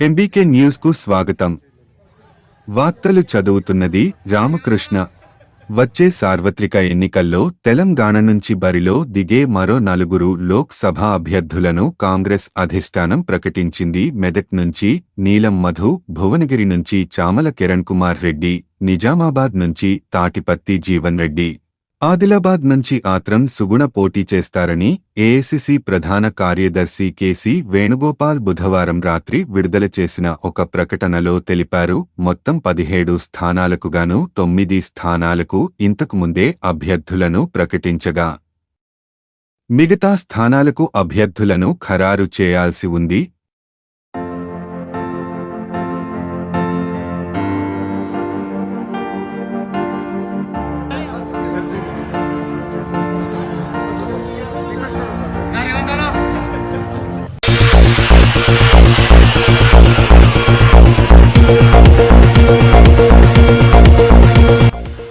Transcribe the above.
MBK న్యూస్కు స్వాగతం. వార్తలు చదువుతున్నది రామకృష్ణ. వచ్చే సార్వత్రిక ఎన్నికల్లో తెలంగాణ నుంచి బరిలో దిగే మరో నలుగురు లోక్సభ అభ్యర్థులను కాంగ్రెస్ అధిష్టానం ప్రకటించింది మెదక్ నుంచి నీలం మధు భువనగిరి నుంచి చామల కిరణ్ కుమార్ రెడ్డి నిజామాబాద్ నుంచి తాటిపత్తి జీవన్ రెడ్డి. ఆదిలాబాద్ నుంచి ఆత్రం సుగుణ పోటీ చేస్తారని ఏఐసిసి ప్రధాన కార్యదర్శి కేసీ వేణుగోపాల్ బుధవారం రాత్రి విడుదల చేసిన ఒక ప్రకటనలో తెలిపారు. మొత్తం పదిహేడు స్థానాలకుగాను తొమ్మిది స్థానాలకు ఇంతకు ముందే అభ్యర్థులను ప్రకటించగా మిగతా స్థానాలకు అభ్యర్థులను ఖరారు చేయాల్సి ఉంది.